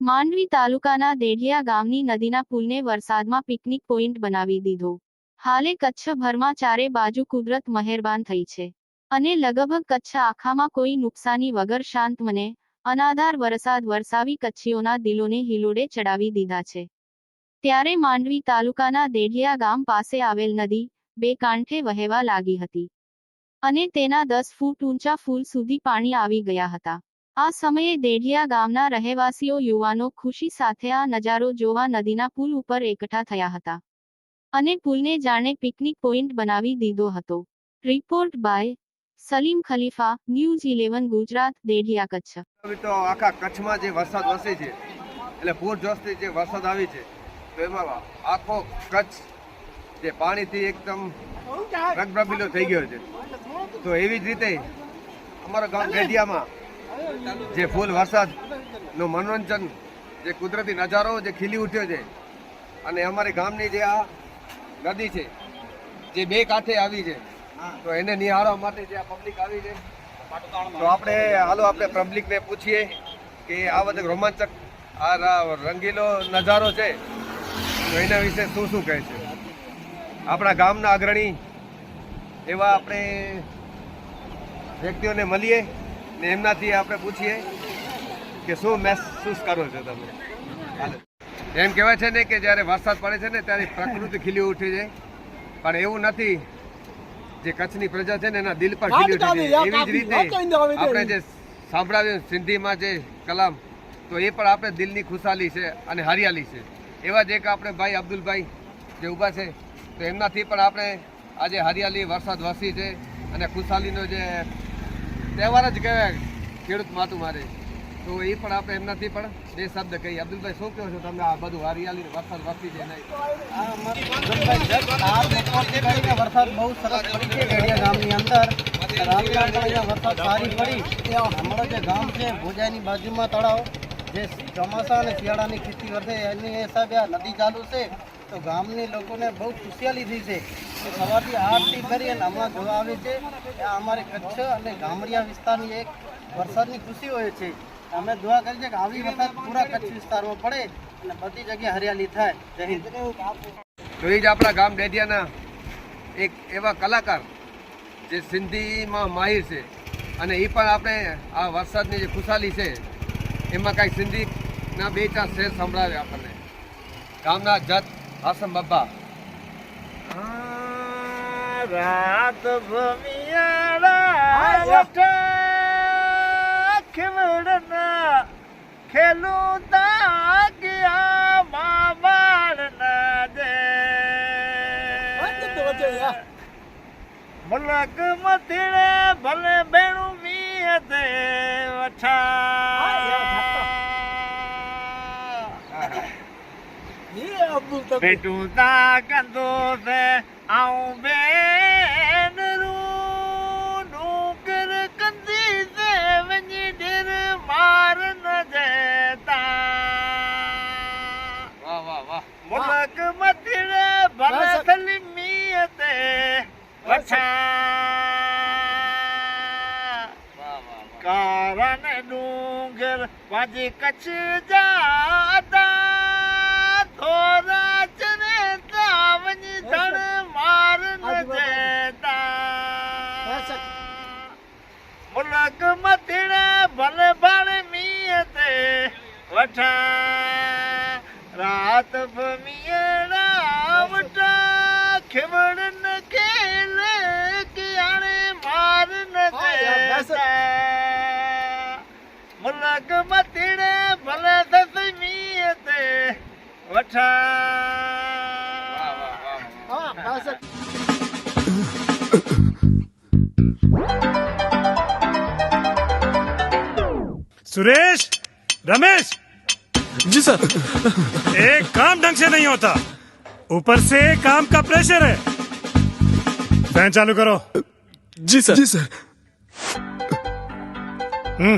માંડવી તાલુકાના દેઢિયા ગામની નદીના પુલને વરસાદમાં પિકનિક પોઈન્ટ બનાવી દીધો. હાલે કચ્છભરમાં ચારે બાજુ કુદરત મહેરબાન થઈ છે. અને લગભગ કચ્છ આખામાં કોઈ નુકસાની વગર શાંત મને અનાધાર વરસાદ વરસાવી કચ્છીઓના દિલોને હિલોડે ચડાવી દીધા છે. ત્યારે માંડવી તાલુકાના દેઢિયા ગામ પાસે આવેલ નદી બે કાંઠે વહેવા લાગી હતી. અને તેના દસ ફૂટ ઊંચા ફૂલ સુધી પાણી આવી ગયા હતા. આ સમયે દેઢિયા ગામના રહેવાસીઓ યુવાનો ખુશી સાથે આ નજારો જોવા નદીના પુલ ઉપર એકઠા થયા હતા. અને પુલને જાણે પિકનિક પોઈન્ટ બનાવી દીધો હતો. Report by Salim Khalifa, news eleven, Gujarat, Dedhiya Kutch. તો આખા કચ્છમાં જે વરસાદ વસે છે, એટલે પૂરજોશથી જે વરસાદ આવી છે તો એમાં આખો કચ્છ જે પાણીથી એકદમ રંગબેરંગીલો થઈ ગયો છે. તો એવી જ રીતે અમારા ગામ ગઢિયામાં જે ફૂલ વરસાદનું મનોરંજન જે કુદરતી નજારો જે ખીલી ઉઠ્યો છે અને અમારી ગામની જે આ નદી છે જે બે કાંઠે આવી છે તો એને નિહાળવા માટે જે આ પબ્લિક આવી છે તો આપણે હાલો આપણે પબ્લિકને પૂછીએ કે આ બધો રોમાંચક આ રંગીલો નજારો છે તો એના વિશે શું શું કહે છે? આપણા ગામના અગ્રણી એવા આપણે વ્યક્તિઓને મળીએ ને એમનાથી આપણે પૂછીએ કે શું મહેસૂસ કરો છો તમે? એમ કહેવાય છે ને કે જ્યારે વરસાદ પડે છે ને ત્યારે પ્રકૃતિ ખીલી ઉઠી છે પણ એવું નથી જે કચ્છની પ્રજા છે ને એના દિલ પર ખીલી ઉઠી છે એવી જ રીતે આપણે જે સાંભળાવ્યું સિંધીમાં જે કલામ તો એ પણ આપણે દિલની ખુશાલી છે અને હરિયાળી છે. એવા જ એક આપણે ભાઈ અબ્દુલભાઈ જે ઊભા છે, તો એમનાથી પણ આપણે આજે હરિયાળી વરસાદ વરસી છે અને ખુશાલીનો જે તહેવાર જ કહેવાય, ખેડૂત માતું મારે. તો એ પણ આપણે એમનાથી પણ બે શબ્દ કહીએ. અબ્દુલભાઈ, શું કહો છો તમે? આ બધું હરિયાળી વરસાદ વરસી છે નહીં. વરસાદ બહુ સરસ પડી છે ગઢિયા ગામની અંદર. વરસાદ સારી પડી. અમારું જે ગામ છે, ભોજાની બાજુમાં તળાવ. જે ચોમાસા અને શિયાળાની ખેતી વધે એની હિસાબે આ નદી ચાલુ છે, તો ગામની લોકોને બહુ ખુશિયાલી થઈ છે. સવારથી આરતી કરી અને હમણાં જોવા આવે છે. આ અમારે કચ્છ અને ગામડિયા વિસ્તારની એક વરસાદની ખુશી હોય છે. અમે દુઆ કરી છે કે આવી વરસાદ પૂરા કચ્છ વિસ્તારમાં પડે અને બધી જગ્યાએ હરિયાળી થાય. જય હિન્દ. જોઈ જ આપણા ગામ ડેડિયાના એક એવા કલાકાર જે સિંધીમાં માહિર છે. અને એ પણ આપણે આ વરસાદની જે ખુશાલી છે એમાં કાંઈ સિંધીના બે ચાર શેર સંભળાવે આપણને. ગામના જત હાસમ બાબા રાત ભમિયાળા વટા ખીવડના ગયા મામાળના દે. મલક મથીડે ભલે બેણું મી બેટું તા કંદો છે આઉં બેન કારણ ડુંગર વાજી કચ્છ જાતા થોરા ચરે તાવની ધણ માર ન દેતા. મુલક મથીડે ભલે ભલે મીયતે વઠા. રાત ભમિયડા મુલક મથીડે ભલે દસ મીયતે વઠા વાહ વાહ વાહ सुरेश रमेश जी सर एक काम ढंग से नहीं होता ऊपर से काम का प्रेशर है फैन चालू करो जी सर जी सर हम्म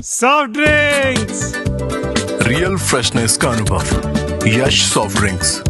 सॉफ्ट ड्रिंक्स रियल फ्रेशनेस का अनुभव यश सॉफ्ट ड्रिंक्स